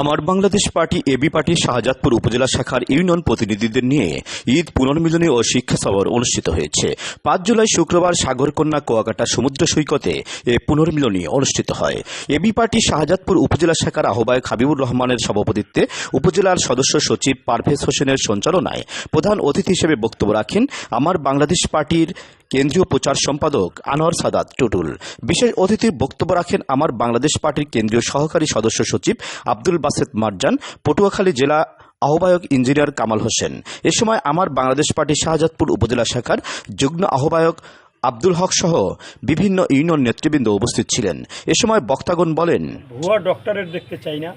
আমার বাংলাদেশ পার্টি এবি পার্টির শাহজাদপুর উপজেলা শাখার ইউনিয়ন প্রতিনিধিদের নিয়ে ঈদ পুনর্মিলনী ও শিক্ষা সফর অনুষ্ঠিত হয়েছে। পাঁচ জুলাই শুক্রবার সাগরকন্যা কোয়াকাটা সমুদ্র সৈকতে এ পুনর্মিলনী অনুষ্ঠিত হয়। এবি পার্টি শাহজাদপুর উপজেলা শাখার আহ্বায়ক হাবিবুর রহমানের সভাপতিত্বে উপজেলার সদস্য সচিব পারভেজ হোসেনের সঞ্চালনায় প্রধান অতিথি হিসেবে বক্তব্য রাখেন আমার বাংলাদেশ পার্টির কেন্দ্রীয় প্রচার সম্পাদক আনোয়ার সাদাত টুটুল। বিশেষ অতিথির বক্তব্য রাখেন আমার বাংলাদেশ পার্টির কেন্দ্রীয় সহকারী সদস্য সচিব আব্দুল বাসেদ মারজান, পটুয়াখালী জেলা আহ্বায়ক ইঞ্জিনিয়ার কামাল হোসেন। এ সময় আমার বাংলাদেশ পার্টি শাহজাদপুর উপজেলা শাখার যুগ্ম আহ্বায়ক আব্দুল হক সহ বিভিন্ন ইউনিয়ন নেতৃবৃন্দ উপস্থিত ছিলেন। এ সময় বক্তাগণ বলেন, ভুয়া ডক্টরের দেখতে চাই না।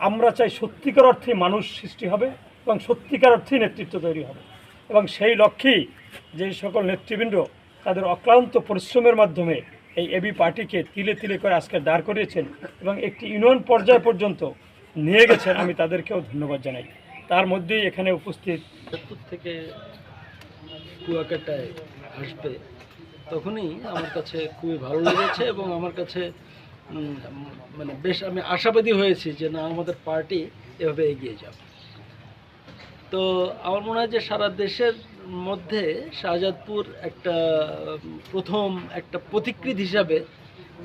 আমরা চাই সত্যিকার অর্থে মানুষ সৃষ্টি হবে এবং সত্যিকার অর্থেই নেতৃত্ব তৈরি হবে। এবং সেই লক্ষ্যেই যে সকল নেতৃবৃন্দ তাদের অক্লান্ত পরিশ্রমের মাধ্যমে এই এবি পার্টিকে তিলে তিলে করে আজকে দাঁড় করিয়েছেন এবং একটি ইউনিয়ন পর্যায় পর্যন্ত নিয়ে গেছেন, আমি তাদেরকেও ধন্যবাদ জানাই। তার মধ্যেই এখানে উপস্থিত থেকে কুয়াকাটায় আসবে, তখনই আমার কাছে খুবই ভালো লেগেছে এবং আমার কাছে মানে বেশ আমি আশাবাদী হয়েছি যে না, আমাদের পার্টি এভাবে এগিয়ে যাবে। তো আমার মনে হয় যে সারা দেশের মধ্যে শাহজাদপুর একটা প্রথম একটা প্রতিকৃত হিসাবে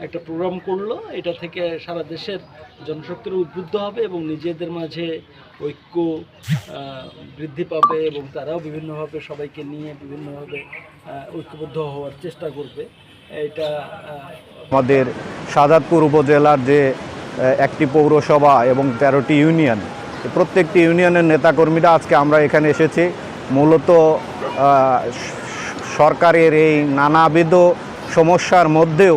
একটা প্রোগ্রাম করল। এটা থেকে সারা দেশের জনশক্তির উদ্বুদ্ধ হবে এবং নিজেদের মাঝে ঐক্য বৃদ্ধি পাবে এবং তারাও বিভিন্নভাবে সবাইকে নিয়ে বিভিন্নভাবে ঐক্যবদ্ধ হওয়ার চেষ্টা করবে। এটা আমাদের শাহজাদপুর উপজেলার যে একটি পৌরসভা এবং তেরোটি ইউনিয়ন প্রত্যেকটি ইউনিয়নের নেতাকর্মীরা আজকে আমরা এখানে এসেছি। মূলত সরকারের এই নানাবিধ সমস্যার মধ্যেও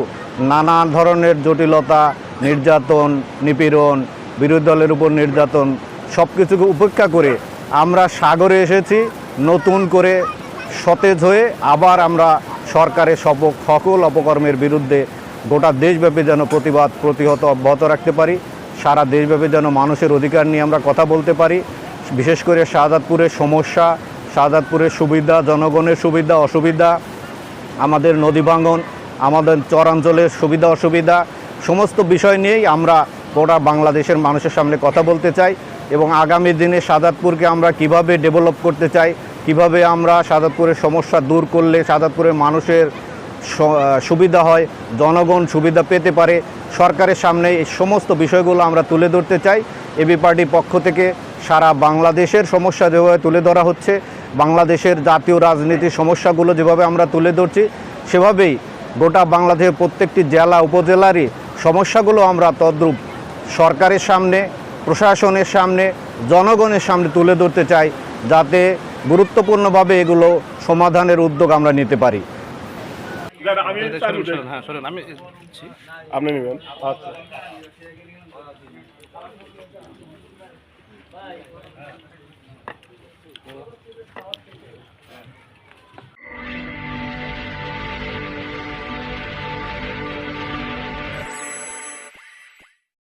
নানা ধরনের জটিলতা, নির্যাতন, নিপীড়ন, বিরোধী দলের উপর নির্যাতন সব কিছুকে উপেক্ষা করে আমরা সাগরে এসেছি। নতুন করে সতেজ হয়ে আবার আমরা সরকারের সকল অপকর্মের বিরুদ্ধে গোটা দেশব্যাপী যেন প্রতিবাদ প্রতিহত অব্যাহত রাখতে পারি। সারা দেশব্যাপী যেন মানুষের অধিকার নিয়ে আমরা কথা বলতে পারি। বিশেষ করে শাহাদাতপুরের সমস্যা শাহাদাতপুরের সুবিধা, জনগণের সুবিধা, অসুবিধা, আমাদের নদী ভাঙন, আমাদের চরাঞ্চলের সুবিধা, অসুবিধা, সমস্ত বিষয় নিয়েই আমরা গোটা বাংলাদেশের মানুষের সামনে কথা বলতে চাই এবং আগামী দিনে সাদাতপুরকে আমরা কীভাবে ডেভেলপ করতে চাই, কীভাবে আমরা সাদাতপুরের সমস্যা দূর করলে সাদাতপুরের মানুষের সুবিধা হয়, জনগণ সুবিধা পেতে পারে। সরকারের সামনে এই সমস্ত বিষয়গুলো আমরা তুলে ধরতে চাই। এবি পার্টির পক্ষ থেকে সারা বাংলাদেশের সমস্যা যেভাবে তুলে ধরা হচ্ছে, বাংলাদেশের জাতীয় রাজনীতির সমস্যাগুলো যেভাবে আমরা তুলে ধরছি, সেভাবেই গোটা বাংলাদেশের প্রত্যেকটি জেলা উপজেলারই সমস্যাগুলো আমরা তদ্রূপ সরকারের সামনে, প্রশাসনের সামনে, জনগণের সামনে তুলে ধরতে চাই, যাতে গুরুত্বপূর্ণভাবে এগুলো সমাধানের উদ্যোগ আমরা নিতে পারি। আমি সরেন সরেন হ্যাঁ সরেন আমি আপনি নেবেন। আচ্ছা।